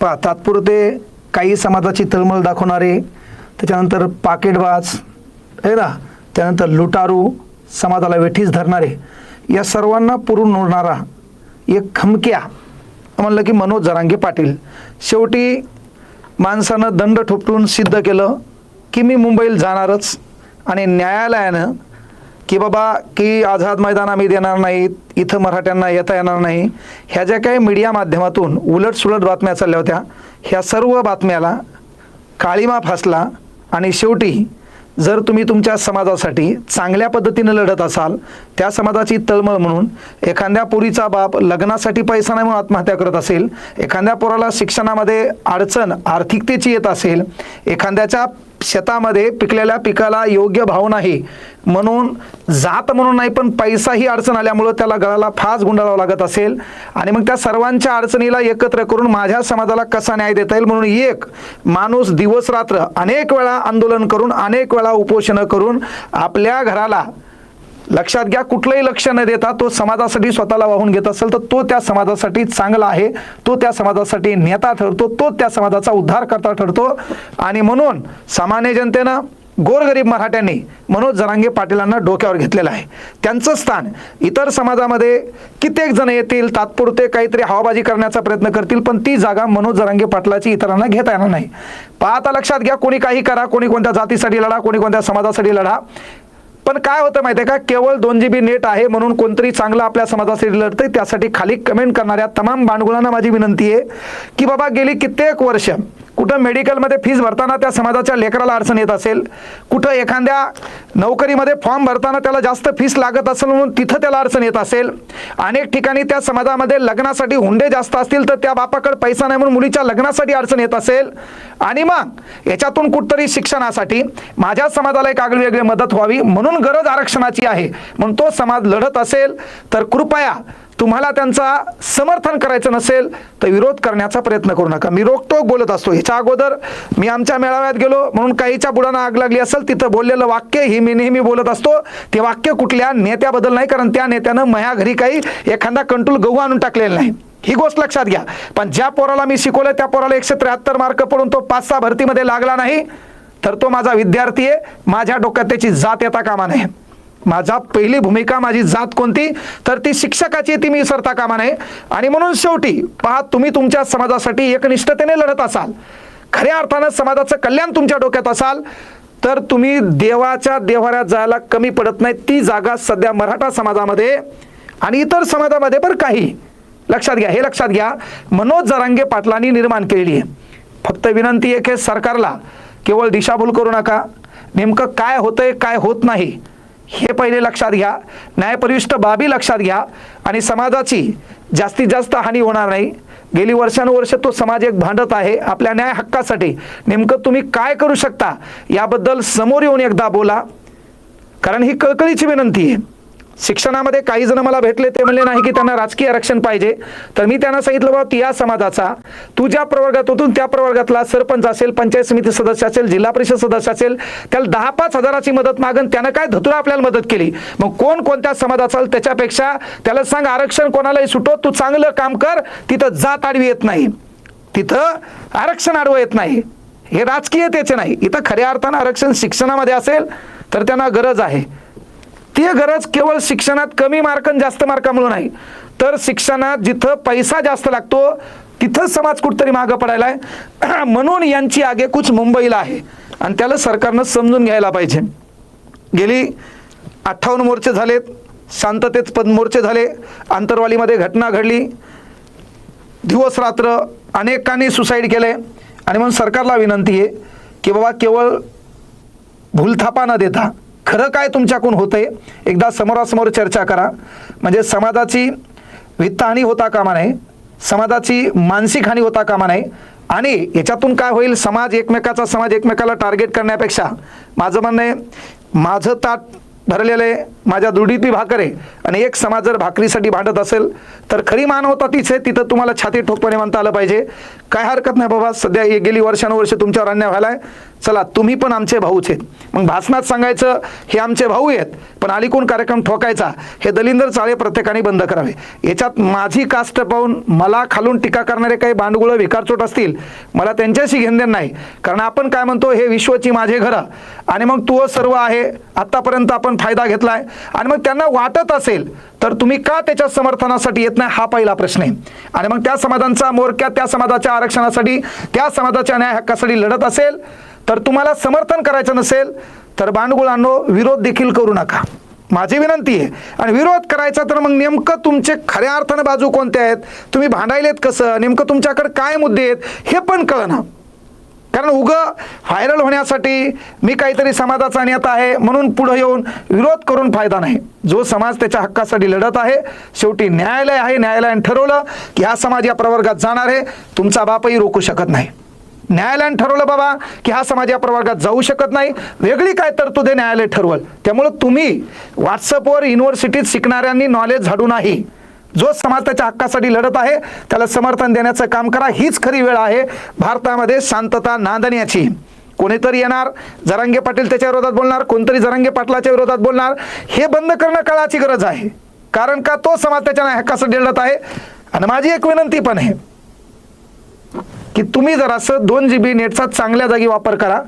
पा तात्पुरते काही समाजाची तळमळ दाखवणारे त्याच्यानंतर पाकेटबाज आहे ना? त्यानंतर लुटारू समाजाला वेठीस धरणारे या सर्वांना पुरून ओढणारा एक खमक्या म्हणलं की मनोज जरांगे पाटील. शेवटी माणसानं दंड ठोपटून सिद्ध केलं की मी मुंबईला जाणारच आणि न्यायालयानं की बाबा की आझाद मैदान आम्ही देणार नाहीत इथं मराठ्यांना येता येणार नाही. ह्या ज्या काही मीडिया माध्यमातून उलटसुलट बातम्या चालल्या होत्या ह्या सर्व बातम्याला काळीमा फासला आणि शेवटी जर तुम्ही तुमच्या समाजासाठी चांगल्या पद्धतीनं लढत असाल त्या समाजाची तळमळ म्हणून एखाद्या पोरीचा बाप लग्नासाठी पैसा नाही म्हणून आत्महत्या करत असेल एखाद्या पोराला शिक्षणामध्ये अडचण आर्थिकतेची येत असेल एखाद्याच्या शेतामध्ये पिकलेल्या पिकाला योग्य भाव नाही. म्हणून जात म्हणून नाही पण पैसाही अडचण आल्यामुळं त्याला गळाला फास गुंडाळावं लागत असेल. आणि मग त्या सर्वांच्या अडचणीला एकत्र करून माझ्या समाजाला कसा न्याय देता येईल? म्हणून एक माणूस दिवस रात्र अनेक वेळा आंदोलन करून अनेक वेळा उपोषणं करून आपल्या घराला लक्षात घ्या कुठलंही लक्ष न देता तो समाजासाठी स्वतःला वाहून घेत असेल तर तो त्या समाजासाठी चांगला आहे तो त्या समाजासाठी नेता ठरतो तो त्या समाजाचा उद्धार करता ठरतो. आणि म्हणून सामान्य जनतेनं गोरगरीब मराठ्यांनी मनोज जरांगे पाटीलांना डोक्यावर घेतलेलं आहे. त्यांचं स्थान इतर समाजामध्ये कित्येक जण येतील तात्पुरते काहीतरी हवाबाजी करण्याचा प्रयत्न करतील पण ती जागा मनोज जरांगे पाटलाची इतरांना घेता येणार नाही. पाहता लक्षात घ्या कोणी काही करा कोणी कोणत्या जातीसाठी लढा कोणी कोणत्या समाजासाठी लढा. पण काय होतं माहिती आहे का? केवळ दोन जी बी नेट आहे म्हणून कोणतरी चांगलं आपल्या समाजासाठी लढतंय त्यासाठी खाली कमेंट करणाऱ्या तमाम बांडगुळांना माझी विनंती आहे की बाबा गेली कित्येक वर्ष कुठं मेडिकलमध्ये फीज भरताना त्या समाजाच्या लेकराला अडचण येत असेल कुठं एखाद्या नोकरीमध्ये फॉर्म भरताना त्याला जास्त फीस लागत असेल म्हणून तिथं त्याला अडचण येत असेल. अनेक ठिकाणी त्या समाजामध्ये लग्नासाठी हुंडे जास्त असतील तर त्या बापाकडे पैसा नाही म्हणून मुलीच्या लग्नासाठी अडचण येत असेल. आणि मग याच्यातून कुठतरी शिक्षणासाठी माझ्या समाजाला एक आगळी वेगळी मदत व्हावी म्हणून गरज आरक्षणाची आहे. म्हणून तो समाज लढत असेल तर कृपया तुम्हाला त्यांचा समर्थन करायचं नसेल तर विरोध करण्याचा प्रयत्न करू नका. मी रोखतोक बोलत असतो. ह्याच्या अगोदर मी आमच्या मेळाव्यात गेलो म्हणून काहीच्या बुडाना आग लागली असेल तिथं बोललेलं वाक्य ही मी नेहमी बोलत असतो. ते वाक्य कुठल्या नेत्याबद्दल नाही कारण त्या नेत्यानं माझ्या घरी काही एखादा कंट्रोल गहू आणून टाकलेला नाही. ही गोष्ट लक्षात घ्या. पण ज्या पोराला मी शिकवलं त्या पोराला एकशे त्र्याहत्तर मार्क पडून तो पाच सहा भरतीमध्ये लागला नाही तर तो माझा विद्यार्थी आहे. माझ्या डोक्यात त्याची जात येता कामा नये. माझा पहिली भूमिका माझी जात कोणती? तर ती शिक्षकाची ती मी विसरता कामा नये. आणि म्हणून शेवटी पहा तुम्ही तुमच्या समाजासाठी एकनिष्ठतेने लढत असाल. खऱ्या अर्थानं समाजाचं कल्याण तुमच्या डोक्यात असाल तर तुम्ही देवाच्या देव्हाऱ्यात जायला कमी पडत नाही. ती जागा सध्या मराठा समाजामध्ये आणि इतर समाजामध्ये पण काही. लक्षात घ्या हे लक्षात घ्या. मनोज जरांगे पाटलांनी निर्माण केलेली आहे. फक्त विनंती आहे की सरकारला केवळ दिशाभूल करू नका. नेमकं काय होतंय काय होत नाही हे पहिले लक्षात घ्या. न्यायपरिष्ठ बाबी लक्षात घ्या. आणि समाजाची जास्तीत जास्त हानी होणार नाही. गेली वर्षानुवर्ष तो समाज एक भांडत आहे. आपल्या न्याय हक्कासाठी नेमकं तुम्ही काय करू शकता? याबद्दल समोर येऊन एकदा बोला. कारण ही कळकळीची विनंती आहे. शिक्षणामध्ये काही जण मला भेटले ते म्हणले नाही की त्यांना राजकीय आरक्षण पाहिजे. तर मी त्यांना सांगितलं बाबा या समाजाचा तू ज्या प्रवर्गात होतून त्या प्रवर्गातला सरपंच असेल पंचायत समिती सदस्य असेल जिल्हा परिषद सदस्य असेल त्याला दहा पाच हजाराची मदत मागन त्यानं काय धतुरा आपल्याला मदत केली? मग कोण कोणत्या समाजाचा त्याच्यापेक्षा त्याला सांग आरक्षण कोणालाही सुटो तू चांगलं काम कर तिथं जात आडवी येत नाही. तिथं आरक्षण आडवं येत नाही. हे राजकीयतेचे नाही. इथं खऱ्या अर्थानं आरक्षण शिक्षणामध्ये असेल तर त्यांना गरज आहे. ती गरज केवळ शिक्षणात कमी मार्क आणि जास्त मार्कामुळे नाही. तर शिक्षणात जिथं पैसा जास्त लागतो तिथं समाज कुठतरी मागं पडायला आहे म्हणून यांची आगेकूच मुंबईला आहे. आणि त्याला सरकारनं समजून घ्यायला पाहिजे. गेली अठ्ठावन्न मोर्चे झालेत शांततेत पद मोर्चे झाले आंतरवालीमध्ये घटना घडली. दिवस रात्र अनेकांनी सुसाईड केले आणि म्हणून सरकारला विनंती आहे की बाबा केवळ भूलथापा न देता खरं काय तुमच्याकडून होतंय? एकदा समोरासमोर चर्चा करा. म्हणजे समाजाची वित्तहानी होता कामा नये समाजाची मानसिक हानी होता कामा नये आणि याच्यातून काय होईल? समाज एकमेकाचा समाज एकमेकाला टार्गेट करण्यापेक्षा. माझं म्हणणं आहे माझं ताट भरलेलं आहे माझ्या दुडीतली भाकर आहे आणि एक समाज जर भाकरीसाठी भांडत असेल तर खरी मानवता तीच आहे तिथं तुम्हाला छाती ठोकपणे म्हणता आलं पाहिजे. काय हरकत नाही बाबा सध्या हे गेली वर्षानुवर्ष तुमच्यावर अन्याय आहे चला तुम्ही पण आमचे भाऊच आहेत. मग भाषणात सांगायचं हे आमचे भाऊ आहेत पण अलीकून कार्यक्रम ठोकायचा हे दलिंदर चाळे प्रत्येकाने बंद करावे. याच्यात माझी कास्ट पाहून मला खालून टीका करणारे काही बांडगुळं विकारचोट असतील मला त्यांच्याशी घेणदेण नाही. कारण आपण काय म्हणतो हे विश्वची माझे घरं. आणि मग तू हो सर्व आहे आत्तापर्यंत आपण फायदा घेतलाय. आणि मग त्यांना वाटत असेल तर तुम्ही का त्याच्या समर्थनासाठी येत नाही? हा पहिला प्रश्न आहे. आणि मग त्या समाजांचा मोरक्या त्या समाजाच्या आरक्षणासाठी त्या समाजाच्या न्याय हक्कासाठी लढत असेल तर तुम्हाला समर्थन करायचं नसेल तर बांडगुळांनो विरोध देखील करू नका. माझी विनंती आहे. आणि विरोध करायचा तर मग नेमकं तुमचे खऱ्या अर्थानं बाजू कोणत्या आहेत? तुम्ही भांडायलेत कसं? नेमकं तुमच्याकडे काय मुद्दे आहेत? हे पण कळना. कारण उगं व्हायरल होण्यासाठी मी काहीतरी समाजाचा नेता आहे म्हणून पुढे येऊन विरोध करून फायदा नाही. जो समाज त्याच्या हक्कासाठी लढत आहे शेवटी न्यायालय आहे. न्यायालयाने ठरवलं की हा समाज या प्रवर्गात जाणार आहे. तुमचा बापही रोखू शकत नाही. न्यायालयाने ठरवलं बाबा की हा समाज या प्रवर्गात जाऊ शकत नाही. वेगळी काय तरतुदे न्यायालय ठरवल? त्यामुळं तुम्ही व्हॉट्सअपवर युनिव्हर्सिटीत शिकणाऱ्यांनी नॉलेज झाडू नाही. जो समाज त्याच्या हक्कासाठी लढत आहे त्याला समर्थन देण्याचं काम करा. हीच खरी वेळ आहे. भारतामध्ये शांतता नांदण्याची. कोणीतरी येणार जरांगे पाटील त्याच्या विरोधात बोलणार कोणतरी जरांगे पाटलाच्या विरोधात बोलणार हे बंद करणं काळाची गरज आहे. कारण का तो समाज त्याच्या हक्कासाठी लढत आहे. आणि माझी एक विनंती पण आहे की तुम्ही जरासं दोन जी बी नेटचा चांगल्या जागी वापर करा.